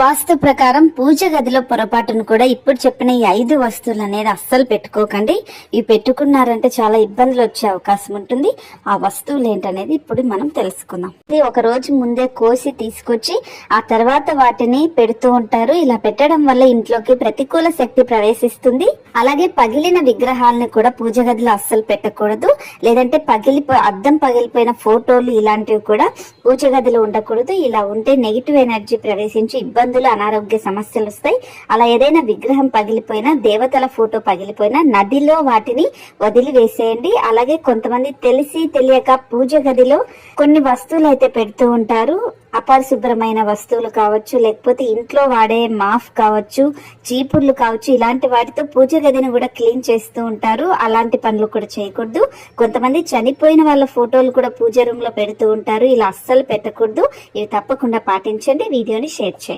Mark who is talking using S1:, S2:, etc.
S1: వాస్తు ప్రకారం పూజ గదిలో పొరపాటును కూడా ఇప్పుడు చెప్పిన ఈ ఐదు వస్తువులు అనేది అస్సలు పెట్టుకోకండి. ఇవి పెట్టుకున్నారంటే చాలా ఇబ్బందులు వచ్చే అవకాశం ఉంటుంది. ఆ వస్తువులు ఏంటనేది ఇప్పుడు మనం తెలుసుకుందాం. ఇది ఒక రోజు ముందే కోసి తీసుకొచ్చి ఆ తర్వాత వాటిని పెడుతూ ఉంటారు. ఇలా పెట్టడం వల్ల ఇంట్లోకి ప్రతికూల శక్తి ప్రవేశిస్తుంది. అలాగే పగిలిన విగ్రహాలను కూడా పూజ గదిలో అస్సలు పెట్టకూడదు. లేదంటే పగిలి అద్దం పగిలిపోయిన ఫోటోలు ఇలాంటివి కూడా పూజ గదిలో ఉండకూడదు. ఇలా ఉంటే నెగిటివ్ ఎనర్జీ ప్రవేశించి ఇబ్బంది ఇబ్బందులు అనారోగ్య సమస్యలు వస్తాయి. అలా ఏదైనా విగ్రహం పగిలిపోయినా దేవతల ఫోటో పగిలిపోయినా నదిలో వాటిని వదిలి వేసేయండి అలాగే కొంతమంది తెలిసి తెలియక పూజ గదిలో కొన్ని వస్తువులు అయితే పెడుతూ ఉంటారు. అపరిశుభ్రమైన వస్తువులు కావచ్చు లేకపోతే ఇంట్లో వాడే మాఫ్ కావచ్చు చీపుర్లు కావచ్చు ఇలాంటి వాటితో పూజ గదిని కూడా క్లీన్ చేస్తూ ఉంటారు. అలాంటి పనులు కూడా చేయకూడదు. కొంతమంది చనిపోయిన వాళ్ళ ఫోటోలు కూడా పూజ రూమ్లో పెడుతూ ఉంటారు. ఇలా అస్సలు పెట్టకూడదు. ఇవి తప్పకుండా పాటించండి. వీడియోని షేర్ చేయండి.